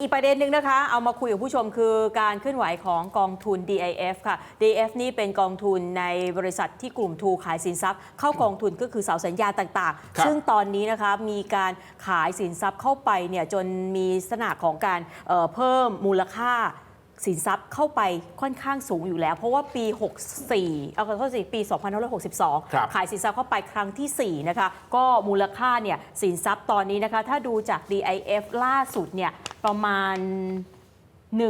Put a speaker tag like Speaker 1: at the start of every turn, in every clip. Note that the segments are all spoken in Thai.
Speaker 1: อีกประเด็นหนึ่งนะคะ เอามาคุยกับผู้ชมคือการเคลื่อนไหวของกองทุน DIF ค่ะ DIF นี่เป็นกองทุนในบริษัทที่กลุ่มทูขายสินทรัพย์ เข้ากองทุนก็คือเสาสัญญาต่าง
Speaker 2: ครับ
Speaker 1: ๆซึ่งตอนนี้นะคะมีการขายสินทรัพย์เข้าไปเนี่ยจนมีลักษณะของการเอ่อเพิ่มมูลค่า สินทรัพย์เข้าไปค่อนข้างสูงอยู่แล้ว เพราะว่าปี 64 เอาขอโทษสิปี
Speaker 2: ครับ
Speaker 1: 2562 ขายสินทรัพย์เข้าไปครั้งทีสี่ 4 นะคะ ก็มูลค่าเนี่ยสินทรัพย์ตอนนี้นะคะ ถ้าดูจาก DIF ล่าสุดเนี่ยประมาณ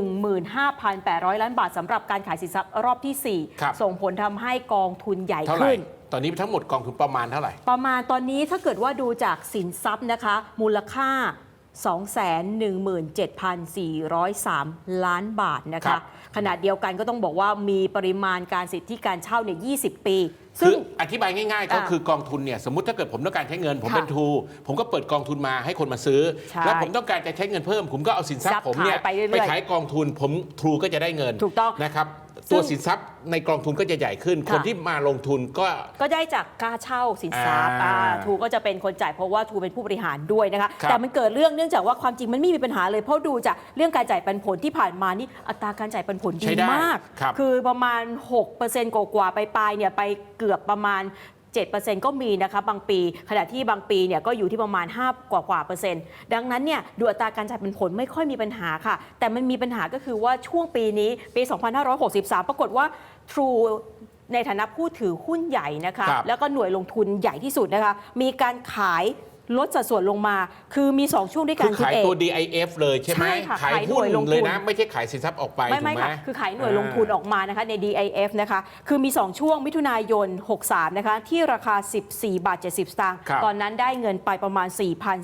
Speaker 1: 15,800 ล้านบาทสำหรับการขายสินทรัพย์รอบทีสี่
Speaker 2: ครับ
Speaker 1: 4ส่งผลทำให้กองทุนใหญ่
Speaker 2: เท่าไหร่
Speaker 1: ขึ้น
Speaker 2: ตอนนี้ทั้งหมดกองทุนประมาณเท่าไหร่
Speaker 1: ประมาณตอนนี้ถ้าเกิดว่าดูจากสินทรัพย์นะคะ มูลค่า 217,403 ล้านบาทนะ
Speaker 2: ครั
Speaker 1: คะ
Speaker 2: บ
Speaker 1: ขณะเดียวกันก็ต้องบอกว่ามีปริมาณการสิทธิการเช่าเนี่ย20 ปี
Speaker 2: คื
Speaker 1: ซึ่
Speaker 2: องอธิบายง่ายๆ ก็
Speaker 1: อ่า
Speaker 2: คือกองทุนเนี่ยสมมติถ้าเกิดผมต้องการใช้เงิน ผม
Speaker 1: ค่ะ
Speaker 2: เป็นทูผมก็เปิดกองทุนมาให้คนมาซื้อ
Speaker 1: ใช่
Speaker 2: แล้วผมต้องการจะใช้เงินเพิ่ม ผมก็เอาสินทรัพ
Speaker 1: ทรั
Speaker 2: ย์
Speaker 1: พย์
Speaker 2: ผมเนี่ย
Speaker 1: ขายไปเรื่อยๆ
Speaker 2: ขายกองทุนผมทรูก็จะได้เงิน
Speaker 1: ถูกต้อง
Speaker 2: นะครับ
Speaker 1: ซึ่ง
Speaker 2: ตัวสินทรัพย์ในกองทุนก็จะใหญ่ขึ้น
Speaker 1: ค่ะ
Speaker 2: คนที่มาลงทุนก็
Speaker 1: ก็ได้จากค่าเช่าสินทรัพย์
Speaker 2: อ่า
Speaker 1: อ่าทูก็จะเป็นคนจ่ายเพราะว่าทูเป็นผู้บริหารด้วยนะคะ
Speaker 2: ครับ
Speaker 1: แต่มันเกิดเรื่องเนื่องจากว่าความจริงมันไม่มีปัญหาเลยเพราะดูจากเรื่องการจ่ายปันผลที่ผ่านมานี่อัตราการจ่ายปันผลดี
Speaker 2: ใช้ได้
Speaker 1: มาก
Speaker 2: ครับ
Speaker 1: คือประมาณ 6%กว่าๆไปปลายๆเนี่ยไปเกือบประมาณ 7%ก็มีนะคะบางปี ขณะที่บางปีเนี่ยก็อยู่ที่ประมาณ 5 กว่ากว่าเปอร์เซ็นต์ดังนั้นเนี่ยดูอัตราการจ่ายเป็นผลไม่ค่อยมีปัญหาค่ะ แต่มันมีปัญหาก็คือว่าช่วงปีนี้ปี 2563 ปรากฏว่า True ในฐานะผู้ถือหุ้นใหญ่นะคะ
Speaker 2: ครับ
Speaker 1: แล้วก็หน่วยลงทุนใหญ่ที่สุดนะคะมีการขาย ลดสัดส่วนลงมา คือมี 2 ช่วงด้วยกั
Speaker 2: คื
Speaker 1: น
Speaker 2: อ
Speaker 1: คุณ
Speaker 2: ขาย
Speaker 1: เอก
Speaker 2: ตัว DIF เลยใช่ไหม
Speaker 1: ใช่ค่ะ
Speaker 2: ขาย
Speaker 1: ขายหน่
Speaker 2: หุ้น
Speaker 1: วยลงทุน
Speaker 2: เลยนะ ไม่ใช่ขายสินทรัพย์ออกไป
Speaker 1: ไม่
Speaker 2: ถู
Speaker 1: ไม่
Speaker 2: กไหม
Speaker 1: ค่ะ คือขายหน่วยลงทุนออกมานะคะใน DIF นะคะ คือมี 2 ช่วงมิถุนายน 63 นะคะ ที่ราคา 14 บาท 70 สตางค์
Speaker 2: ครับ
Speaker 1: ตอนนั้นได้เงินไปประมาณ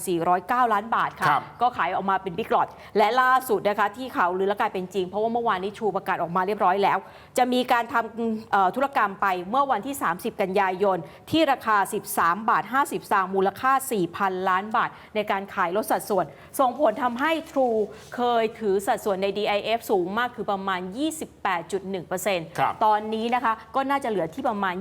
Speaker 1: 4,409 ล้านบาทค่ะ
Speaker 2: ครับ
Speaker 1: ก็ขายออกมาเป็นบิ๊กลอตและล่าสุดนะคะที่ข่าวลือและกลายเป็นจริง เพราะว่าเมื่อวานนี้ชูประกาศออกมาเรียบร้อยแล้ว จะมีการทำเอ่อธุรกรรมไปเมื่อวันที่ 30 กันยายน ที่ราคา 13 บาท 50 สตางค์มูลค่า4,000 ล้านบาท ในการขายลดสัดส่วน ส่งผลทำให้ True เคยถือสัดส่วนใน DIF สูงมากคือประมาณ 28.1%
Speaker 2: ครับ
Speaker 1: ตอนนี้นะคะก็น่าจะเหลือที่ประมาณ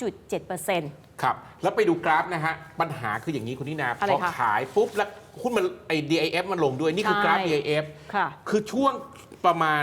Speaker 1: 23.7%
Speaker 2: ครับ แล้วไปดูกราฟนะฮะ ปัญหาคืออย่างนี้คุณนินา
Speaker 1: อะไร
Speaker 2: พอ
Speaker 1: คะ
Speaker 2: ขายปุ๊บแล้วหุ้นมันไอ้ DIF มันลงด้วย นี่คือกราฟ
Speaker 1: ใช่
Speaker 2: DIF
Speaker 1: ค่ะ
Speaker 2: คือช่วงประมาณ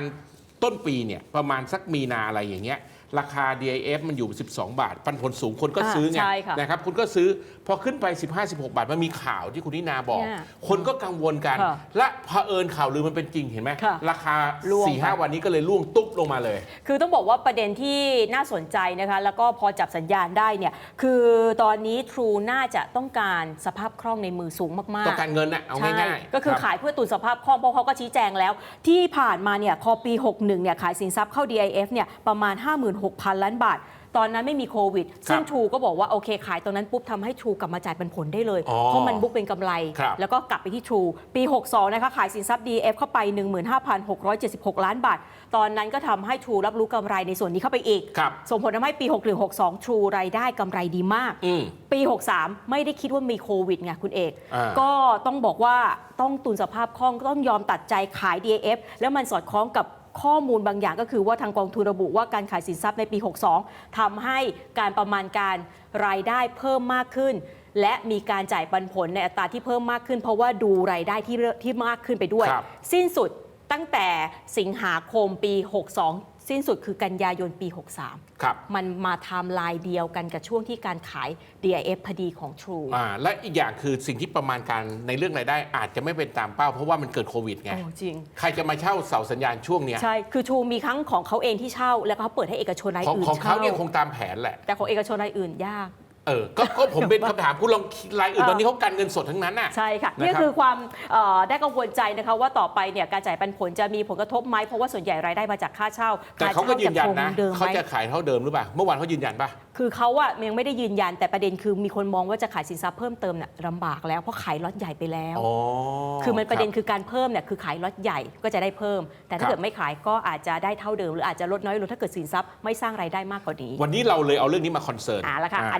Speaker 2: ต้นปีเนี่ยประมาณสักมีนาอะไรอย่างเงี้ย ราคา DIF มันอยู่ 12 บาท ปันผลสูงคนก็
Speaker 1: อ่า
Speaker 2: ซื้อไง
Speaker 1: ใช่ค่ะ
Speaker 2: นะครับคุณก็ซื้อพอขึ้นไป 15-16 บาท มันมีข่าวที่คุณนินาบอก
Speaker 1: เนี่ย
Speaker 2: คนก็กังวลกัน
Speaker 1: ค่ะ
Speaker 2: และเผอิญข่าวลือมันเป็นจริงเห็นไหม
Speaker 1: ค่ะ
Speaker 2: ราคา
Speaker 1: ร่วง
Speaker 2: 4-5
Speaker 1: ไป
Speaker 2: วันนี้ก็เลยล่วงตุ๊บลงมาเลย
Speaker 1: คือต้องบอกว่าประเด็นที่น่าสนใจนะคะ แล้วก็พอจับสัญญาณได้เนี่ย คือตอนนี้ True น่าจะต้องการสภาพคล่องในมือสูงมากๆ
Speaker 2: ต้องการเงินนะเอา
Speaker 1: ใช่
Speaker 2: ง่ายๆ
Speaker 1: ก็คือ
Speaker 2: รับ
Speaker 1: ขายเพื่อตุนสภาพคล่องเพราะเขาก็ชี้แจงแล้ว ที่ผ่านมาเนี่ยพอปี 61เนี่ยขายสินทรัพย์เข้า DIF เนี่ยประมาณ56,000 ล้านบาท ตอนนั้นไม่มีโควิด ซึ่ง
Speaker 2: ครับ
Speaker 1: ทรูก็บอกว่าโอเคขายตรงนั้นปุ๊บทำให้ทรูกลับมาจ่ายเป็นผลได้เลย
Speaker 2: อ๋อ
Speaker 1: เพราะมันบุ๊กเป็นกำไร
Speaker 2: ครับ
Speaker 1: แล้วก็กลับไปที่ทรูปี 62 นะคะขายสินทรัพย์ DF เข้าไป 15,676 ล้านบาท ตอนนั้นก็ทำให้ทรูรับรู้กำไรในส่วนนี้เข้าไปอีก
Speaker 2: ครับ
Speaker 1: ส่งผลทำให้ปี 61 62 True รายได้กำไรดีมาก
Speaker 2: อืม
Speaker 1: ปี 63 ไม่ได้คิดว่ามีโควิดไงคุณเอก
Speaker 2: อ่า
Speaker 1: ก็ต้องบอกว่าต้องตุนสภาพคล่องต้องยอมตัดใจขาย DAF แล้วมันสอดคล้องกับ ข้อมูลบางอย่างก็คือว่าทางกองทุนระบุว่าการขายสินทรัพย์ในปี 62ทำให้การประมาณการรายได้เพิ่มมากขึ้น และมีการจ่ายปันผลในอัตราที่เพิ่มมากขึ้น เพราะว่าดูรายได้ที่เริ่มที่มากขึ้นไปด้วย
Speaker 2: ครับ
Speaker 1: สิ้นสุดตั้งแต่สิงหาคมปี 62 สิ้นสุดคือกันยายนปี 63
Speaker 2: ครับ
Speaker 1: มันมาไทม์ไลน์เดียวกันกับช่วงที่การขาย DIF พอดีของ True
Speaker 2: อ่าและอีกอย่างคือสิ่งที่ประมาณการในเรื่องรายได้อาจจะไม่เป็นตามเป้า เพราะว่ามันเกิดโควิดไง
Speaker 1: โอ้จริง
Speaker 2: ใครจะมาเช่าเสาสัญญาณช่วงเนี้ย
Speaker 1: ใช่ คือ True มีครั้งของเขาเองที่เช่า แล้วก็เขาเปิดให้เอกชนราย
Speaker 2: ของ
Speaker 1: อื่น
Speaker 2: ของเขา
Speaker 1: เช่า
Speaker 2: เนี่ยคงตามแผนแหละ
Speaker 1: แต่ของเอกชนรายอื่นยาก
Speaker 2: เออก็ก็ผมเป็นคำถามคุณลองรายอื่น
Speaker 1: เออ
Speaker 2: ตอนนี้เขากันเงินสดทั้งนั้นน่ะ
Speaker 1: ใช่ค่ะ
Speaker 2: นะครับ
Speaker 1: นี่คือความเอ่อได้กังวลใจนะคะว่าต่อไปเนี่ยการจ่ายปันผลจะมีผลกระทบไหมเพราะว่าส่วนใหญ่รายได้มาจากค่าเช่า
Speaker 2: แต่เขาก็ยืนยันนะ
Speaker 1: ค่าเช่าจคงเดิม
Speaker 2: เขา
Speaker 1: ไหม
Speaker 2: จะขายเท่าเดิมหรือเปล่า เมื่อวานเขายืนยันป่ะ
Speaker 1: คือเขาอะยังไม่ได้ยืนยันแต่ประเด็นคือมีคนมองว่าจะขายสินทรัพย์เพิ่มเติมเนี่ยลำบากแล้วเพราะขายล็อตใหญ่ไปแล้ว
Speaker 2: อ๋อ
Speaker 1: คือมันประเด็น
Speaker 2: คบ
Speaker 1: คือการเพิ่มเนี่ยคือขายล็อตใหญ่ก็จะได้เพิ่ม แต่ถ้า
Speaker 2: ครับ
Speaker 1: เกิดไม่ขายก็อาจจะได้เท่าเดิม หรืออาจจะลดน้อยลงถ้าเกิดสินทรัพย์ไม่สร้างรายได้มากกว่านี้
Speaker 2: วันนี้เราเลยเอาเรื่องนี้มาคอนเซิร์น
Speaker 1: อ่าละค่ะ
Speaker 2: อ่า